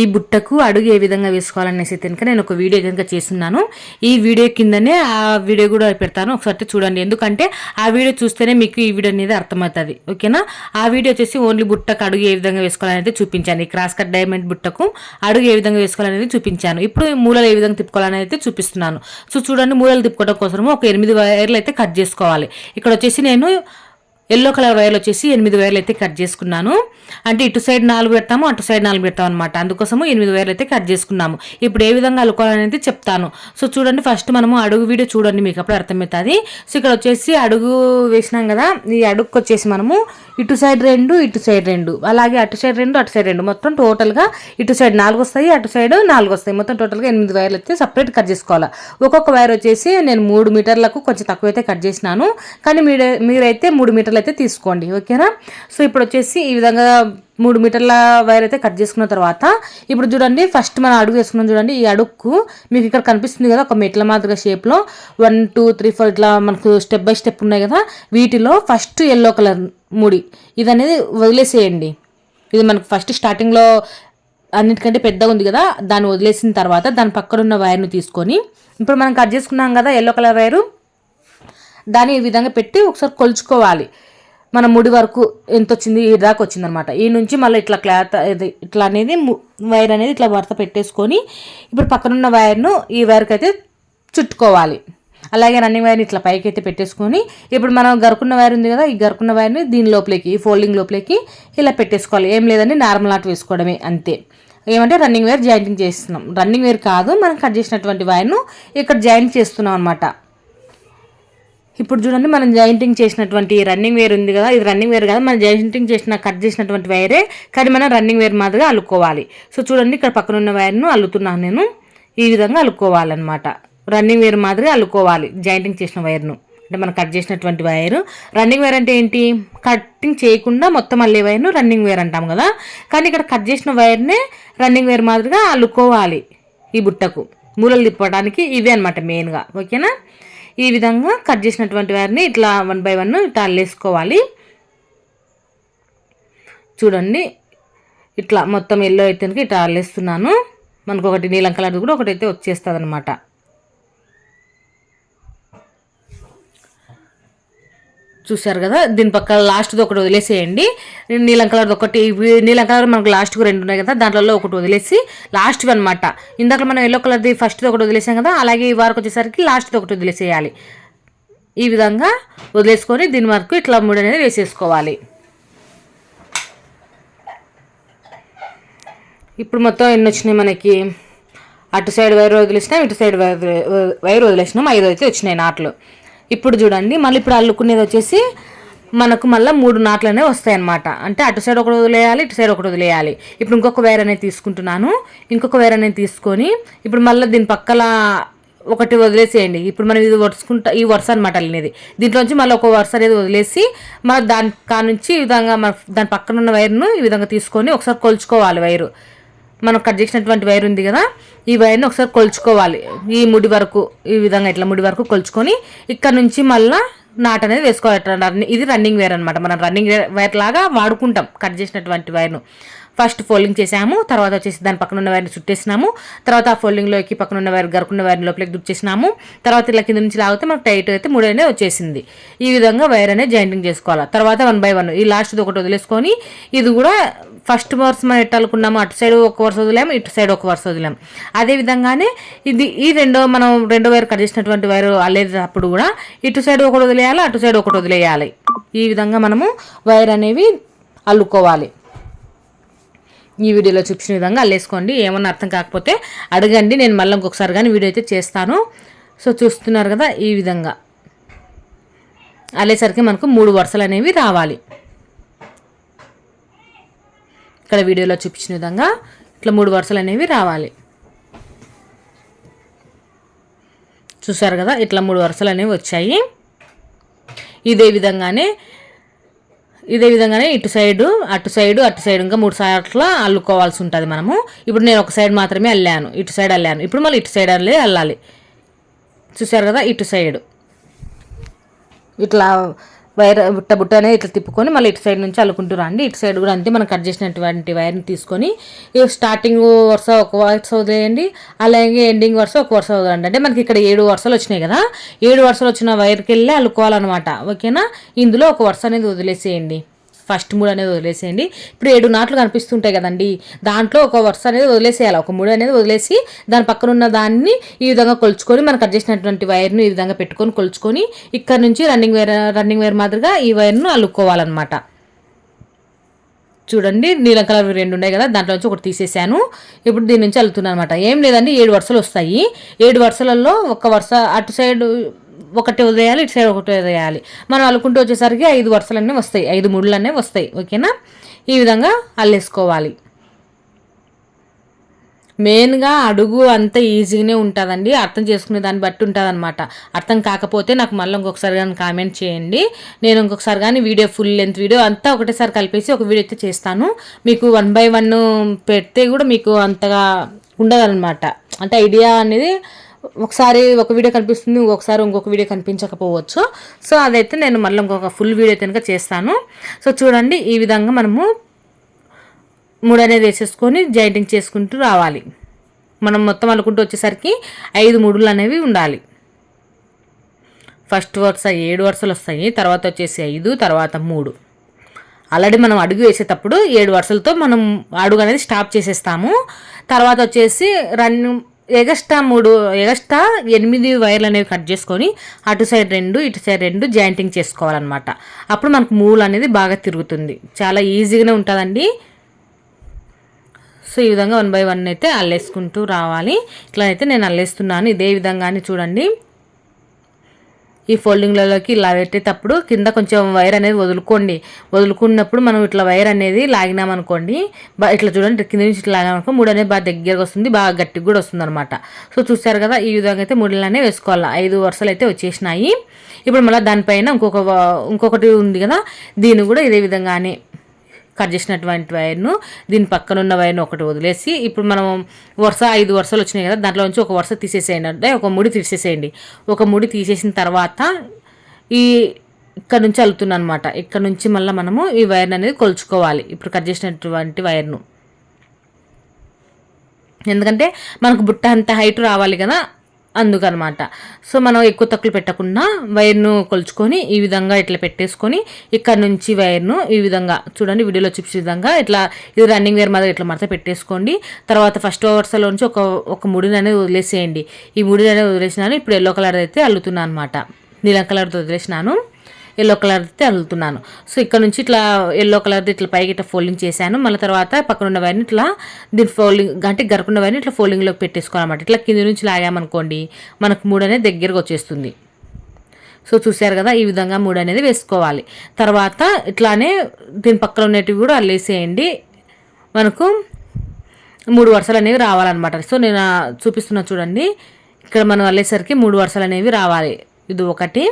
ఈ బుట్టకు అడుగు ఏ విధంగా వేసుకోవాలనేసి కనుక నేను ఒక వీడియో కనుక చేస్తున్నాను. ఈ వీడియో కిందనే ఆ వీడియో కూడా పెడతాను. ఒకసారి చూడండి. ఎందుకంటే ఆ వీడియో చూస్తేనే మీకు ఈ వీడియో అనేది అర్థమవుతుంది. ఓకేనా? ఆ వీడియో వచ్చేసి ఓన్లీ బుట్టకు అడుగు ఏ విధంగా వేసుకోవాలనేది చూపించాను. ఈ క్రాస్ కట్ డైమండ్ బుట్టకు అడుగు ఏ విధంగా వేసుకోవాలనేది చూపించాను. ఇప్పుడు మూలలు ఏ విధంగా తిప్పుకోవాలనేది చూపిస్తున్నాను. సో చూడండి. మూలలు తిప్పుకోవడం కోసము ఒక ఎనిమిది వైర్లు అయితే కట్ చేసుకోవాలి. ఇక్కడ వచ్చేసి నేను ఎల్లో కలర్ వైర్లు వచ్చేసి ఎనిమిది వైర్లు అయితే కట్ చేసుకున్నాను. అంటే ఇటు సైడ్ నాలుగు పెడతాము అటు సైడ్ నాలుగు పెడతాం అనమాట అందుకోసము ఎనిమిది వైర్లు అయితే కట్ చేసుకున్నాము. ఇప్పుడు ఏ విధంగా అల్లుకోవాలనేది చెప్తాను. సో చూడండి ఫస్ట్ మనము అడుగు వీడియో చూడండి మీకు అప్పుడు అర్థమవుతుంది. సో ఇక్కడ వచ్చేసి అడుగు వేసినాం కదా ఈ అడుగుకి వచ్చేసి మనము ఇటు సైడ్ రెండు ఇటు సైడ్ రెండు. అలాగే అటు సైడ్ రెండు అటు సైడ్ రెండు. మొత్తం టోటల్గా ఇటు సైడ్ నాలుగు వస్తాయి అటు సైడ్ నాలుగు వస్తాయి. మొత్తం టోటల్గా ఎనిమిది వైర్లు అయితే సపరేట్ కట్ చేసుకోవాలి. ఒక్కొక్క వైర్ వచ్చేసి నేను మూడు మీటర్లకు కొంచెం తక్కువ అయితే కట్ చేసినాను. కానీ మీరే మీరైతే మూడు మీటర్లు అయితే తీసుకోండి ఓకేనా? సో ఇప్పుడు వచ్చేసి ఈ విధంగా మూడు మీటర్ల వైర్ అయితే కట్ చేసుకున్న తర్వాత ఇప్పుడు చూడండి ఫస్ట్ మనం అడుగు వేసుకున్నాం చూడండి ఈ అడుగుకు మీకు ఇక్కడ కనిపిస్తుంది కదా ఒక మెట్ల మాదిరిగా షేప్లో. వన్ టూ త్రీ ఫోర్ ఇట్లా మనకు స్టెప్ బై స్టెప్ ఉన్నాయి కదా వీటిలో ఫస్ట్ ఎల్లో కలర్ ముడి ఇది అనేది వదిలేసేయండి. ఇది మనకు ఫస్ట్ స్టార్టింగ్లో అన్నిటికంటే పెద్దగా ఉంది కదా దాన్ని వదిలేసిన తర్వాత దాని పక్కన ఉన్న వైర్ను తీసుకొని ఇప్పుడు మనం కట్ చేసుకున్నాం కదా ఎల్లో కలర్ వైరు దాన్ని ఈ విధంగా పెట్టి ఒకసారి కొలుచుకోవాలి. మన ముడి వరకు ఎంత వచ్చింది ఈ దాకా వచ్చింది అనమాట ఈ నుంచి మళ్ళీ ఇట్లా క్లాత్ ఇది ఇట్లా అనేది వైర్ అనేది ఇట్లా వరత పెట్టేసుకొని ఇప్పుడు పక్కనున్న వైర్ను ఈ వైర్కి అయితే చుట్టుకోవాలి. అలాగే రన్నింగ్ వైర్ని ఇట్లా పైకి అయితే పెట్టేసుకొని ఇప్పుడు మనం గరుకున్న వైర్ ఉంది కదా ఈ గరుకున్న వైర్ని దీని లోపలికి ఈ ఫోల్డింగ్ లోపలికి ఇలా పెట్టేసుకోవాలి. ఏం లేదండి నార్మల్ ఆట వేసుకోవడమే అంతే. ఏమంటే రన్నింగ్ వైర్ జాయింటింగ్ చేస్తున్నాం. రన్నింగ్ వైర్ కాదు మనం కట్ చేసినటువంటి వైర్ను ఇక్కడ జాయింట్ చేస్తున్నాం అనమాట ఇప్పుడు చూడండి మనం జాయింటింగ్ చేసినటువంటి రన్నింగ్ వేర్ ఉంది కదా ఇది రన్నింగ్ వేర్ కదా మనం జాయింటింగ్ చేసిన కట్ చేసినటువంటి వైరే కానీ మనం రన్నింగ్ వేర్ మాదిరిగా అల్లుకోవాలి. సో చూడండి ఇక్కడ పక్కన ఉన్న వైర్ను అల్లుతున్నాను నేను. ఈ విధంగా అల్లుకోవాలన్నమాట. రన్నింగ్ వేర్ మాదిరిగా అల్లుకోవాలి జాయింటింగ్ చేసిన వైర్ను అంటే మనం కట్ చేసినటువంటి వైర్. రన్నింగ్ వేర్ అంటే ఏంటి? కట్టింగ్ చేయకుండా మొత్తం అల్లే వైర్ను రన్నింగ్ వేర్ అంటాం కదా. కానీ ఇక్కడ కట్ చేసిన వైర్నే రన్నింగ్ వేర్ మాదిరిగా అల్లుకోవాలి ఈ బుట్టకు. మూలలు తిప్పడానికి ఇవే అనమాట మెయిన్గా ఓకేనా ఈ విధంగా కట్ చేసినటువంటి వారిని ఇట్లా వన్ బై వన్ ఇట్లా చూడండి ఇట్లా మొత్తం ఎల్లో అయితే ఇట్లా అల్లేస్తున్నాను మనకు ఒకటి నీలం కలర్ కూడా ఒకటి అయితే వచ్చేస్తుంది అనమాట చూశారు కదా? దీని పక్క లాస్ట్ది ఒకటి వదిలేసేయండి. నీలం కలర్ ఒకటి నీలం కలర్ మనకు లాస్ట్కి రెండు ఉన్నాయి కదా దాంట్లో ఒకటి వదిలేసి లాస్ట్వి అనమాట ఇందాక మనం ఎల్లో కలర్ది ఫస్ట్ది ఒకటి వదిలేసాం కదా అలాగే ఈ వారికి వచ్చేసరికి లాస్ట్ది ఒకటి వదిలేసేయాలి. ఈ విధంగా వదిలేసుకొని దీని వరకు ఇట్లా మూడు అనేది వేసేసుకోవాలి. ఇప్పుడు మొత్తం ఎన్ని వచ్చినాయి మనకి? అటు సైడ్ వైర్ వదిలేసినాం ఇటు సైడ్ వైర్ వైర్ వదిలేసినాం ఐదు అయితే వచ్చినాయి నాట్లు. ఇప్పుడు చూడండి మళ్ళీ ఇప్పుడు అల్లుకునేది వచ్చేసి మనకు మళ్ళీ మూడు నాట్లు వస్తాయి అనమాట అంటే అటు సైడ్ ఒకటి వదిలేయాలి ఇటు సైడ్ ఒకటి వదిలేయాలి. ఇప్పుడు ఇంకొక వైర్ అనేది తీసుకుంటున్నాను. ఇంకొక వైర్ అనేది తీసుకొని ఇప్పుడు మళ్ళీ దీని పక్కల ఒకటి వదిలేసేయండి. ఇప్పుడు మనం ఇది వరుసుకుంటా ఈ వరుస అనమాట అనేది దీంట్లోంచి మళ్ళీ ఒక వరుస అనేది వదిలేసి మన దాని కానుంచి ఈ విధంగా మన దాని పక్కన ఉన్న వైర్ను ఈ విధంగా తీసుకొని ఒకసారి కొలుచుకోవాలి వైరు. మనం కట్ చేసినటువంటి వైర్ ఉంది కదా ఈ వైర్ని ఒకసారి కొలుచుకోవాలి. ఈ ముడి వరకు ఈ విధంగా ఇట్లా ముడి వరకు కొలుచుకొని ఇక్కడ నుంచి మళ్ళా నాట్ అనేది వేసుకోవాలి. ఇది రన్నింగ్ వైర్ అనమాట మనం రన్నింగ్ వైర్ లాగా వాడుకుంటాం కట్ చేసినటువంటి వైర్ను. ఫస్ట్ ఫోల్డింగ్ చేసాము తర్వాత వచ్చేసి దాని పక్కన ఉన్న వైర్ని చుట్టేసినాము. తర్వాత ఆ ఫోల్డింగ్లోకి పక్కన ఉన్న వైర్ గరుకున్న వైర్ని లోపలికి దుచ్చేసినాము. తర్వాత ఇలా కింద నుంచి లాగితే మనకు టైట్ అయితే మూడు అనేది వచ్చేసింది. ఈ విధంగా వైర్ అనేది జాయింటింగ్ చేసుకోవాలి. తర్వాత వన్ బై వన్ ఈ లాస్ట్ది ఒకటి వదిలేసుకొని ఇది కూడా ఫస్ట్ వరుస మనం ఎట్టు అనుకున్నాము అటు సైడ్ ఒక వరుస వదిలేము ఇటు సైడ్ ఒక వరుస వదిలాము. అదే విధంగానే ఇది ఈ రెండో మనం రెండో వైర్ కట్ చేసినటువంటి వైర్ అల్లేటప్పుడు కూడా ఇటు సైడ్ ఒకటి వదిలేయాలి అటు సైడ్ ఒకటి వదిలేయాలి. ఈ విధంగా మనము వైర్ అనేవి అల్లుకోవాలి. ఈ వీడియోలో చూపించిన విధంగా అల్లేసుకోండి. ఏమన్నా అర్థం కాకపోతే అడగండి. నేను మళ్ళీ ఇంకొకసారి కానీ వీడియో అయితే చేస్తాను. సో చూస్తున్నారు కదా ఈ విధంగా. అల్లేసరికి మనకు మూడు వరుసలు అనేవి రావాలి. ఇక్కడ వీడియోలో చూపించిన విధంగా ఇట్లా మూడు వరుసలు అనేవి రావాలి. చూసారు కదా? ఇట్లా మూడు వరుసలు అనేవి వచ్చాయి. ఇదే విధంగానే ఇదే విధంగానే ఇటు సైడు అటు సైడు అటు సైడ్ ఇంకా మూడు సార్లు అల్లుకోవాల్సి ఉంటుంది మనము. ఇప్పుడు నేను ఒక సైడ్ మాత్రమే అల్లాను ఇటు సైడ్ అల్లాను. ఇప్పుడు మళ్ళీ ఇటు సైడ్ అల్లే అల్లాలి. చూసారు కదా? ఇటు సైడ్. ఇట్లా వైర్ బుట్ట బుట్ట అనేది ఇట్లా తిప్పుకొని మళ్ళీ ఇటు సైడ్ నుంచి అల్లుకుంటూ రండి. ఇటు సైడ్ కూడా అంతే మనం కట్ చేసినటువంటి వైర్ని తీసుకొని స్టార్టింగ్ వరుస ఒక వరుస వదిలేయండి. అలాగే ఎండింగ్ వరుస ఒక వరుస వదలండి. అంటే మనకి ఇక్కడ ఏడు వరుసలు వచ్చినాయి కదా. ఏడు వరుసలు వచ్చిన వైర్కి వెళ్ళి అల్లుకోవాలన్నమాట. ఓకేనా? ఇందులో ఒక వరుస అనేది వదిలేసేయండి. ఫస్ట్ మూడు అనేది వదిలేసేయండి. ఇప్పుడు ఏడు నాట్లు కనిపిస్తుంటాయి కదండి. దాంట్లో ఒక వరుస అనేది వదిలేసేయాలి. ఒక మూడు అనేది వదిలేసి దాని పక్కన ఉన్న దాన్ని ఈ విధంగా కొలుచుకొని మనం కట్ చేసినటువంటి వైర్ను ఈ విధంగా పెట్టుకొని కొలుచుకొని ఇక్కడ నుంచి రన్నింగ్ వైర్ రన్నింగ్ వైర్ మాదిరిగా ఈ వైర్ను అల్లుకోవాలన్నమాట. చూడండి నీలం కలర్ రెండు ఉన్నాయి కదా దాంట్లో నుంచి ఒకటి తీసేసాను. ఇప్పుడు దీని నుంచి అల్లుతున్నాను అనమాట ఏం లేదండి ఏడు వరుసలు వస్తాయి. ఏడు వరుసలలో ఒక వరుస అటు సైడ్ ఒకటి వదిలేయాలి ఇటు సైడ్ ఒకటి వదిలేయాలి మనం అల్లుకుంటూ వచ్చేసరికి ఐదు వరుసలన్నీ వస్తాయి ఐదు ముళ్ళన్నీ వస్తాయి ఓకేనా? ఈ విధంగా అల్లేసుకోవాలి. మెయిన్గా అడుగు అంత ఈజీగానే ఉంటుందండి అర్థం చేసుకునే దాన్ని బట్టి ఉంటుందన్నమాట. అర్థం కాకపోతే నాకు మళ్ళీ ఇంకొకసారి కానీ కామెంట్ చేయండి. నేను ఇంకొకసారి కానీ వీడియో ఫుల్ లెంత్ వీడియో అంతా ఒకటేసారి కలిపేసి ఒక వీడియో అయితే చేస్తాను. మీకు వన్ బై వన్ పెడితే కూడా మీకు అంతగా ఉండదన్నమాట. అంటే ఐడియా అనేది ఒకసారి ఒక వీడియో కనిపిస్తుంది ఒకసారి ఇంకొక వీడియో కనిపించకపోవచ్చు. సో అదైతే నేను మళ్ళీ ఇంకొక ఫుల్ వీడియో కనుక చేస్తాను. సో చూడండి ఈ విధంగా మనము మూడు అనేది వేసేసుకొని జాయింటింగ్ చేసుకుంటూ రావాలి. మనం మొత్తం అనుకుంటూ వచ్చేసరికి ఐదు మూడులు అనేవి ఉండాలి. ఫస్ట్ వరుస ఏడు వరుసలు వస్తాయి తర్వాత వచ్చేసి ఐదు తర్వాత మూడు. ఆల్రెడీ మనం అడుగు వేసేటప్పుడు ఏడు వరుసలతో మనం అడుగు అనేది స్టాప్ చేసేస్తాము. తర్వాత వచ్చేసి రన్నింగ్ ఎగస్ట్రా మూడు ఎగస్ట్రా ఎనిమిది వైర్లు అనేవి కట్ చేసుకొని అటు సైడ్ రెండు ఇటు సైడ్ రెండు జాయింటింగ్ చేసుకోవాలన్నమాట. అప్పుడు మనకు మూలు అనేది బాగా తిరుగుతుంది. చాలా ఈజీగానే ఉంటుందండి. సో ఈ విధంగా వన్ బై వన్ అయితే అల్లేసుకుంటూ రావాలి. ఇట్లా అయితే నేను అల్లేస్తున్నాను. ఇదే విధంగానే చూడండి. ఈ ఫోల్డింగ్లలోకి ఇలా పెట్టేటప్పుడు కింద కొంచెం వైర్ అనేది వదులుకోండి. వదులుకున్నప్పుడు మనం ఇట్లా వైర్ అనేది లాగినామనుకోండి బా ఇట్లా చూడండి కింద నుంచి ఇట్లా లాగామనుకో మూడు అనేది బాగా దగ్గరకు వస్తుంది బాగా గట్టిగా కూడా వస్తుంది అనమాట సో చూసారు కదా ఈ విధంగా అయితే మూడులనే వేసుకోవాలి. ఐదు వరుసలు అయితే వచ్చేసినాయి. ఇప్పుడు మళ్ళీ దానిపైన ఇంకొక ఇంకొకటి ఉంది కదా దీన్ని కూడా ఇదే విధంగానే కట్ చేసినటువంటి వైర్ను దీని పక్కన ఉన్న వైర్ను ఒకటి వదిలేసి ఇప్పుడు మనం వరుస ఐదు వరుసలు వచ్చినాయి కదా దాంట్లో నుంచి ఒక వరుస తీసేసేయండి. అంటే ఒక ముడి తీసేసేయండి. ఒక ముడి తీసేసిన తర్వాత ఈ ఇక్కడ నుంచి అల్లుతున్నాను అనమాట ఇక్కడ నుంచి మళ్ళీ మనము ఈ వైర్ని అనేది కొలుచుకోవాలి. ఇప్పుడు కట్ చేసినటువంటి వైర్ను. ఎందుకంటే మనకు బుట్ట అంత హైట్ రావాలి కదా అందుకనమాట. సో మనం ఎక్కువ తక్కువ పెట్టకుండా వైర్ను కొలుచుకొని ఈ విధంగా ఇట్లా పెట్టేసుకొని ఇక్కడ నుంచి వైర్ను ఈ విధంగా చూడండి వీడియోలో చూపించే విధంగా ఇట్లా ఇది రన్నింగ్ వైర్ మాదిరి ఇట్లా మడత పెట్టేసుకోండి. తర్వాత ఫస్ట్ వరుసలో నుంచి ఒక ఒక ముడిని అనేది వదిలేసేయండి. ఈ ముడిని అనేది వదిలేసినాను. ఇప్పుడు ఎల్లో కలర్ అయితే అల్లుతున్నాను అనమాట. నీలం కలర్తో వదిలేసినాను. ఎల్లో కలర్ అయితే అల్లుతున్నాను. సో ఇక్కడ నుంచి ఇట్లా ఎల్లో కలర్ది ఇట్లా పైకి ఇట్లా ఫోల్డింగ్ చేశాను. మళ్ళీ తర్వాత పక్కన ఉన్న వైర్ని ఇట్లా దీని ఫోల్డింగ్ అంటే గరుకున్న వైర్ని ఇట్లా ఫోల్డింగ్లోకి పెట్టేసుకోవాలన్నమాట. ఇట్లా కింది నుంచి లాగామనుకోండి మనకు మూడు అనేది దగ్గరకు వచ్చేస్తుంది. సో చూసారు కదా ఈ విధంగా మూడు అనేది వేసుకోవాలి. తర్వాత ఇట్లానే దీని పక్కన ఉన్నటివి కూడా అల్లేసేయండి. మనకు మూడు వరుసలు అనేవి రావాలన్నమాట. సో నేను చూపిస్తున్నా చూడండి. ఇక్కడ మనం అల్లేసరికి మూడు వరుసలు అనేవి రావాలి. ఇది ఒకటి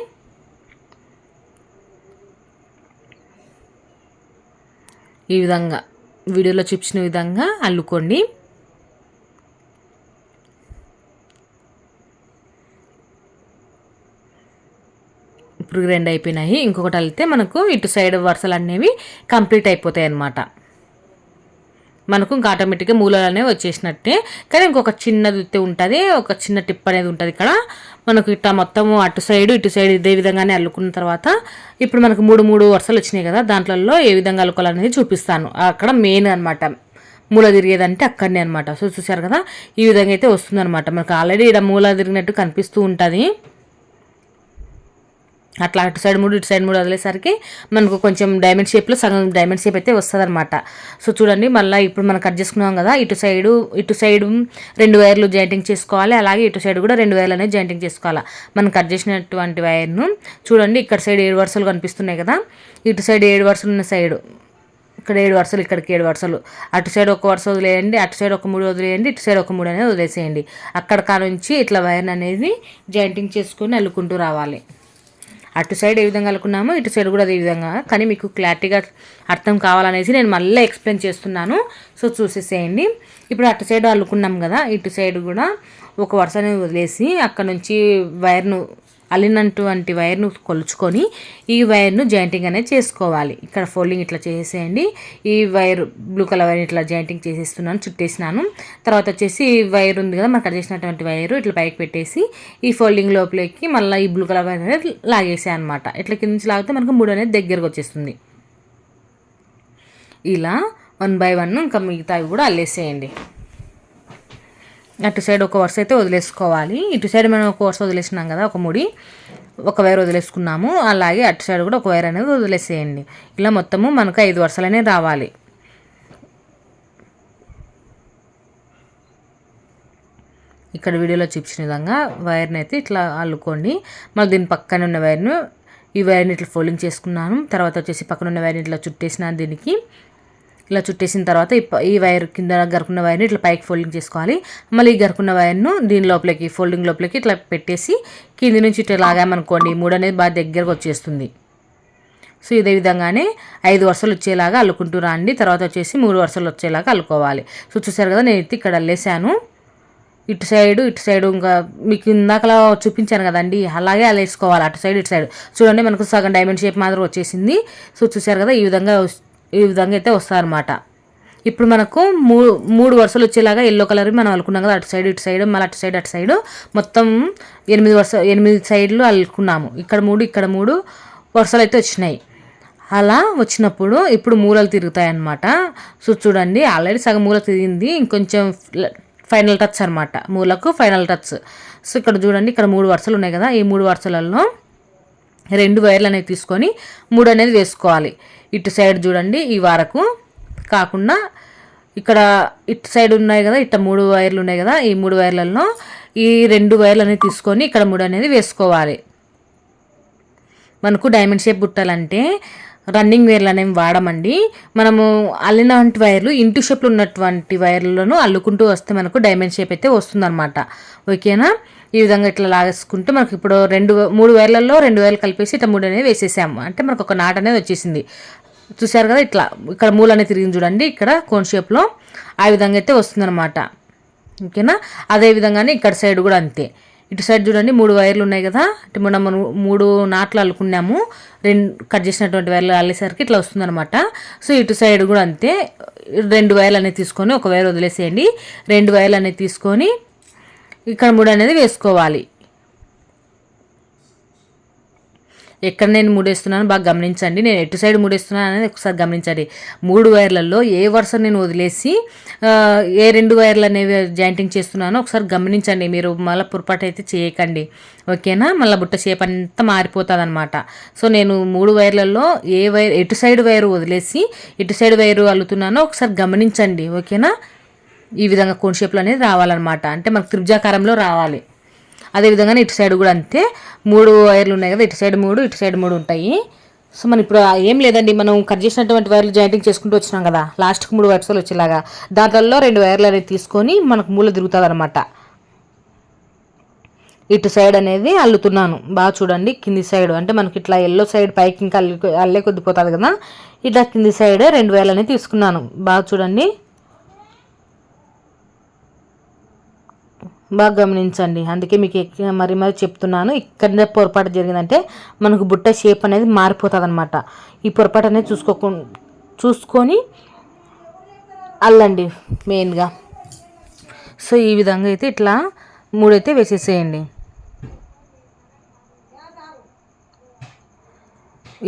ఈ విధంగా వీడియోలో చూపించిన విధంగా అల్లుకోండి. ఇప్పుడు రెండు అయిపోయినాయి. ఇంకొకటి వెళ్తే మనకు ఇటు సైడ్ వరుసలు అనేవి కంప్లీట్ అయిపోతాయి అన్నమాట మనకు ఇంకా ఆటోమేటిక్గా మూలలు అనేవి వచ్చేసినట్టే. కానీ ఇంకొక చిన్నది ఉంటుంది. ఒక చిన్న టిప్ అనేది ఉంటుంది ఇక్కడ. మనకు ఇట్లా మొత్తం అటు సైడ్ ఇటు సైడ్ ఇదే విధంగానే అల్లుకున్న తర్వాత ఇప్పుడు మనకు మూడు మూడు వరుసలు వచ్చినాయి కదా. దాంట్లో ఏ విధంగా అల్లుకోవాలనేది చూపిస్తాను. అక్కడ మెయిన్ అనమాట మూల తిరిగేదంటే అక్కడనే అనమాట సో చూసారు కదా? ఈ విధంగా అయితే వస్తుందన్నమాట. మనకు ఆల్రెడీ ఇక్కడ మూల తిరిగినట్టు కనిపిస్తూ ఉంటుంది. అట్లా అటు సైడ్ మూడు ఇటు సైడ్ మూడు వదిలేసరికి మనకు కొంచెం డైమండ్ షేప్లో సగం డైమండ్ షేప్ అయితే వస్తుంది అనమాట సో చూడండి మళ్ళీ ఇప్పుడు మనం కట్ చేసుకున్నాం కదా ఇటు సైడు ఇటు సైడు రెండు వైర్లు జాయింటింగ్ చేసుకోవాలి. అలాగే ఇటు సైడ్ కూడా రెండు వైర్లు అనేది జాయింటింగ్ చేసుకోవాలి. మనం కట్ చేసినటువంటి వైర్ను చూడండి ఇక్కడ సైడ్ ఏడు వరుసలు కనిపిస్తున్నాయి కదా ఇటు సైడ్ ఏడు వరుసలు ఉన్న సైడు ఇక్కడ ఏడు వరుసలు ఇక్కడికి ఏడు వరుసలు. అటు సైడ్ ఒక వరుస వదిలేయండి అటు సైడ్ ఒక మూడు వదిలేయండి ఇటు సైడ్ ఒక మూడు అనేది వదిలేసేయండి. అక్కడ కానుంచి ఇట్లా వైర్ అనేది జాయింటింగ్ చేసుకొని అల్లుకుంటూ రావాలి. అటు సైడ్ ఏ విధంగా అనుకున్నామో ఇటు సైడ్ కూడా అదే విధంగా. కానీ మీకు క్లారిటీగా అర్థం కావాలనేసి నేను మళ్ళీ ఎక్స్ప్లెయిన్ చేస్తున్నాను. సో చూసేసేయండి. ఇప్పుడు అటు సైడ్ అల్లుకున్నాం కదా ఇటు సైడ్ కూడా ఒక వరుసని వదిలేసి అక్కడ నుంచి వైర్ను అల్లినటువంటి వైర్ను కొలుచుకొని ఈ వైర్ను జాయింటింగ్ అనేది చేసుకోవాలి. ఇక్కడ ఫోల్డింగ్ ఇట్లా చేసేయండి. ఈ వైర్ బ్లూ కలర్ వైర్ ఇట్లా జాయింటింగ్ చేసేస్తున్నాను చుట్టేసినాను. తర్వాత వచ్చేసి ఈ వైర్ ఉంది కదా మనం కట్ చేసినటువంటి వైర్ ఇట్లా పైకి పెట్టేసి ఈ ఫోల్డింగ్ లోపలికి మళ్ళీ ఈ బ్లూ కలర్ వైర్ అనేది లాగేసాయి అనమాట ఇట్లా కింద నుంచి లాగితే మనకు మూడు అనేది దగ్గరకు వచ్చేస్తుంది. ఇలా వన్ బై వన్ ఇంకా మిగతావి కూడా అల్లేసేయండి. అటు సైడ్ ఒక వరుస అయితే వదిలేసుకోవాలి. ఇటు సైడ్ మనం ఒక వరుస వదిలేసినాం కదా ఒక ముడి. ఒక వైర్ వదిలేసుకున్నాము. అలాగే అటు సైడ్ కూడా ఒక వైర్ అనేది వదిలేసేయండి. ఇలా మొత్తము మనకు ఐదు వరుసలనే రావాలి. ఇక్కడ వీడియోలో చూపించిన విధంగా వైర్ని అయితే ఇట్లా అల్లుకోండి. మళ్ళీ దీని పక్కన ఉన్న వైర్ను ఈ వైర్ని ఇట్లా ఫోల్డింగ్ చేసుకున్నాను. తర్వాత వచ్చేసి పక్కన ఉన్న వైర్ని ఇట్లా చుట్టేసిన దీనికి. ఇలా చుట్టేసిన తర్వాత ఈ వైర్ కింద గరుకున్న వైర్ని ఇట్లా పైకి ఫోల్డింగ్ చేసుకోవాలి. మళ్ళీ ఈ గరుకున్న వైర్ను దీని లోపలికి ఫోల్డింగ్ లోపలికి ఇట్లా పెట్టేసి కింది నుంచి ఇట్లా లాగామనుకోండి మూడు అనేది బాగా దగ్గరకు వచ్చేస్తుంది. సో ఇదే విధంగానే ఐదు వరుసలు వచ్చేలాగా అల్లుకుంటూ రండి. తర్వాత వచ్చేసి మూడు వరుసలు వచ్చేలాగా అల్లుకోవాలి. సో చూసారు కదా నేను ఎత్తి ఇక్కడ అల్లేసాను ఇటు సైడ్ ఇటు సైడ్ ఇంకా మీకు ఇందాకలా చూపించాను కదండి. అలాగే అలా వేసుకోవాలి అటు సైడ్ ఇటు సైడ్. చూడండి మనకు సగం డైమండ్ షేప్ మాత్రం వచ్చేసింది. సో చూసారు కదా ఈ విధంగా ఈ విధంగా అయితే వస్తారనమాట ఇప్పుడు మనకు మూడు మూడు వరుసలు వచ్చేలాగా ఎల్లో కలర్ మనం అల్లుకున్నాం కదా అటు సైడ్ ఇటు సైడ్ మళ్ళీ అటు సైడ్ అటు సైడ్ మొత్తం ఎనిమిది వరుస ఎనిమిది సైడ్లు అల్లుకున్నాము ఇక్కడ మూడు ఇక్కడ మూడు వరుసలు అయితే వచ్చినాయి. అలా వచ్చినప్పుడు ఇప్పుడు మూలలు తిరుగుతాయి అన్నమాట సో చూడండి ఆల్రెడీ సగం మూల తిరిగింది ఇంకొంచెం ఫైనల్ టచ్ అనమాట మూలకు ఫైనల్ టచ్ సో ఇక్కడ చూడండి ఇక్కడ మూడు వరుసలు ఉన్నాయి కదా ఈ మూడు వరుసలలో రెండు వైర్లు అనేవి తీసుకొని మూడు అనేది వేసుకోవాలి. ఇటు సైడ్ చూడండి ఈ వారకు కాకుండా ఇక్కడ ఇటు సైడ్ ఉన్నాయి కదా ఇట్ట మూడు వైర్లు ఉన్నాయి కదా ఈ మూడు వైర్లలో ఈ రెండు వైర్లు అనేవి తీసుకొని ఇక్కడ మూడు అనేది వేసుకోవాలి. మనకు డైమండ్ షేప్ బుట్టాలంటే రన్నింగ్ వైర్లు అనేవి వాడమండి. మనము అల్లినటువంటి వైర్లు ఇంటి షేప్లో ఉన్నటువంటి వైర్లను అల్లుకుంటూ వస్తే మనకు డైమండ్ షేప్ అయితే వస్తుందన్నమాట. ఓకేనా? ఈ విధంగా ఇట్లా లాగేసుకుంటే మనకి ఇప్పుడు రెండు మూడు వైర్లలో రెండు వైర్లు కలిపేసి ఇట్లా మూడు అనేది వేసేసాము. అంటే మనకు ఒక నాట్ అనేది వచ్చేసింది. చూశారు కదా ఇట్లా ఇక్కడ మూలనే తిరిగింది చూడండి ఇక్కడ కోన్ షేప్లో ఆ విధంగా అయితే వస్తుందన్నమాట. ఓకేనా? అదే విధంగానే ఇక్కడ సైడ్ కూడా అంతే. ఇటు సైడ్ చూడండి మూడు వైర్లు ఉన్నాయి కదా అంటే మనం మూడు నాట్లు అల్లుకున్నాము రెండు కట్ చేసినటువంటి వైర్లు అల్లేసరికి ఇట్లా వస్తుందన్నమాట. సో ఇటు సైడ్ కూడా అంతే. రెండు వైర్లు అనేది తీసుకొని ఒక వైర్ వదిలేసేయండి. రెండు వైర్లు అనేది తీసుకొని ఇక్కడ మూడు అనేది వేసుకోవాలి. ఎక్కడ నేను మూడేస్తున్నాను బాగా గమనించండి. నేను ఎటు సైడ్ మూడేస్తున్నాను అనేది ఒకసారి గమనించండి. మూడు వైర్లలో ఏ వరుస నేను వదిలేసి ఏ రెండు వైర్లు అనేవి జాయింటింగ్ చేస్తున్నానో ఒకసారి గమనించండి. మీరు మళ్ళీ పొరపాటు అయితే చేయకండి. ఓకేనా? మళ్ళీ బుట్ట షేప్ అంతా మారిపోతుంది అనమాట సో నేను మూడు వైర్లలో ఏ వైర్ ఎటు సైడ్ వైర్ వదిలేసి ఎటు సైడ్ వైరు అల్లుతున్నానో ఒకసారి గమనించండి. ఓకేనా? ఈ విధంగా కోన్ షేప్లో అనేది రావాలన్నమాట. అంటే మనకు త్రిభుజాకారంలో రావాలి. అదేవిధంగా ఇటు సైడ్ కూడా అంతే. మూడు వైర్లు ఉన్నాయి కదా ఇటు సైడ్ మూడు ఇటు సైడ్ మూడు ఉంటాయి. సో మనం ఇప్పుడు ఏం లేదండి మనం కట్ చేసినటువంటి వైర్లు జాయింటింగ్ చేసుకుంటూ వచ్చినాం కదా లాస్ట్కి మూడు వైర్స్లు వచ్చేలాగా దాంట్లో రెండు వైర్లు అనేది తీసుకొని మనకు మూల తిరుగుతుంది అనమాట ఇటు సైడ్ అనేది అల్లుతున్నాను. బాగా చూడండి కింది సైడ్. అంటే మనకి ఇట్లా ఎల్లో సైడ్ పైకి ఇంకా అల్లి అల్లే కొద్దిపోతుంది కదా. ఇట్లా కింది సైడ్ రెండు వేలు అనేది తీసుకున్నాను. బాగా చూడండి. బాగా గమనించండి. అందుకే మీకు మరి మరి చెప్తున్నాను. ఇక్కడ పొరపాటు జరిగిందంటే మనకు బుట్ట షేప్ అనేది మారిపోతుంది అనమాట ఈ పొరపాటు అనేది చూసుకోకు చూసుకొని అల్లండి మెయిన్గా. సో ఈ విధంగా అయితే ఇట్లా మూడైతే వేసేసేయండి.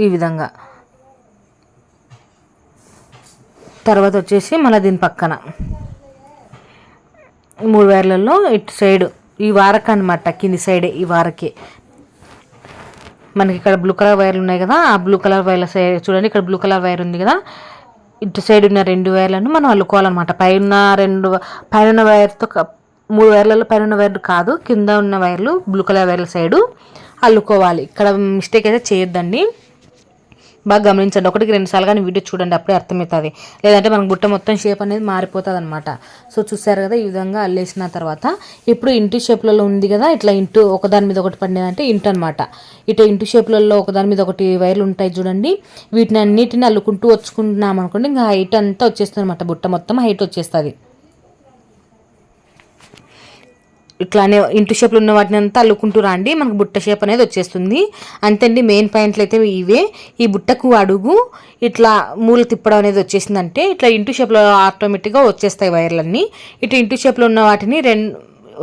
ఈ విధంగా. తర్వాత వచ్చేసి మళ్ళీ దీని పక్కన. మూడు వేర్లలో ఇటు సైడ్ ఈ వారక అనమాట కింది సైడే ఈ వారకే. మనకి ఇక్కడ బ్లూ కలర్ వైర్లు ఉన్నాయి కదా ఆ బ్లూ కలర్ వైర్ల సైడ్ చూడండి ఇక్కడ బ్లూ కలర్ వైర్ ఉంది కదా. ఇటు సైడ్ ఉన్న రెండు వైర్లను మనం అల్లుకోవాలన్నమాట. పైన రెండు పైన వైర్తో మూడు వైర్లలో పైన వైర్లు కాదు కింద ఉన్న వైర్లు బ్లూ కలర్ వైర్ల సైడు అల్లుకోవాలి. ఇక్కడ మిస్టేక్ అయితే చేయొద్దండి. బాగా గమనించండి. ఒకటికి రెండు సార్లు కానీ వీడియో చూడండి అప్పుడే అర్థమవుతుంది. లేదంటే మనకు బుట్ట మొత్తం షేప్ అనేది మారిపోతుంది అనమాట సో చూసారు కదా ఈ విధంగా అల్లేసిన తర్వాత ఇప్పుడు ఇంటి షేప్లలో ఉంది కదా ఇట్లా ఇంటూ ఒకదాని మీద ఒకటి పడినదంటే ఇంటు అనమాట ఇటు ఇంటి షేప్లలో ఒకదాని మీద ఒకటి వైర్లు ఉంటాయి చూడండి. వీటిని అన్నిటిని అల్లుకుంటూ వచ్చుకుంటున్నాం అనుకోండి ఇంకా హైట్ అంతా వచ్చేస్తుంది అనమాట బుట్ట మొత్తం హైట్ వచ్చేస్తుంది. ఇట్లానే ఇంటి షేప్లో ఉన్న వాటిని అంతా అల్లుకుంటూ రండి. మనకు బుట్ట షేప్ అనేది వచ్చేస్తుంది. అంతేండి మెయిన్ పాయింట్లు అయితే ఇవే. ఈ బుట్టకు అడుగు ఇట్లా మూల తిప్పడం అనేది వచ్చేసిందంటే ఇట్లా ఇంటి షేప్లో ఆటోమేటిక్గా వచ్చేస్తాయి వైర్లన్నీ. ఇట్లా ఇంటి షేప్లో ఉన్న వాటిని రెండు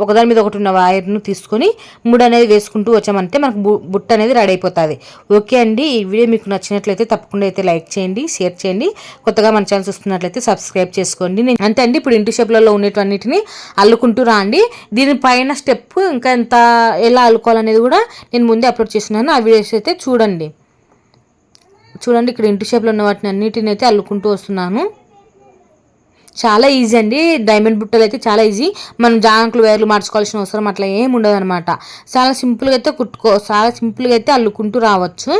ఒకదాని మీద ఒకటి ఉన్న వైర్ను తీసుకొని మూడు అనేది వేసుకుంటూ వచ్చామంటే మనకు బు బుట్ట అనేది రెడీ అయిపోతుంది. ఓకే అండి ఈ వీడియో మీకు నచ్చినట్లయితే తప్పకుండా అయితే లైక్ చేయండి షేర్ చేయండి. కొత్తగా మన ఛానల్ చూస్తున్నట్లయితే సబ్స్క్రైబ్ చేసుకోండి. నేను అంతే అండి ఇప్పుడు ఇంటి షేప్లలో ఉండేటన్నిటిని అల్లుకుంటూ రాండి. దీనిపైన స్టెప్ ఇంకా ఎంత ఎలా అల్లుకోవాలనేది కూడా నేను ముందే అప్లోడ్ చేస్తున్నాను. ఆ వీడియోస్ అయితే చూడండి. చూడండి ఇక్కడ ఇంటి షేప్లో ఉన్న వాటిని అన్నిటిని అయితే అల్లుకుంటూ వస్తున్నాను. చాలా ఈజీ అండి. డైమండ్ బుట్టలు అయితే చాలా ఈజీ మనం జాంకులు వేర్లు మార్చుకోవాల్సిన అవసరం అట్లా ఏమి ఉండదు అనమాట చాలా సింపుల్గా అయితే కుట్టుకో చాలా సింపుల్గా అయితే అల్లుకుంటూ రావచ్చు.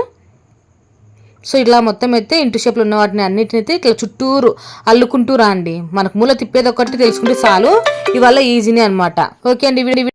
సో ఇలా మొత్తం అయితే ఇంటి షేప్లో ఉన్న వాటిని అన్నిటిని అయితే ఇట్లా చుట్టూరు అల్లుకుంటూ రాండి. మనకు మూల తిప్పేది ఒకటి తెలుసుకుంటే చాలు. ఇవాళ ఈజీనే అనమాట ఓకే అండి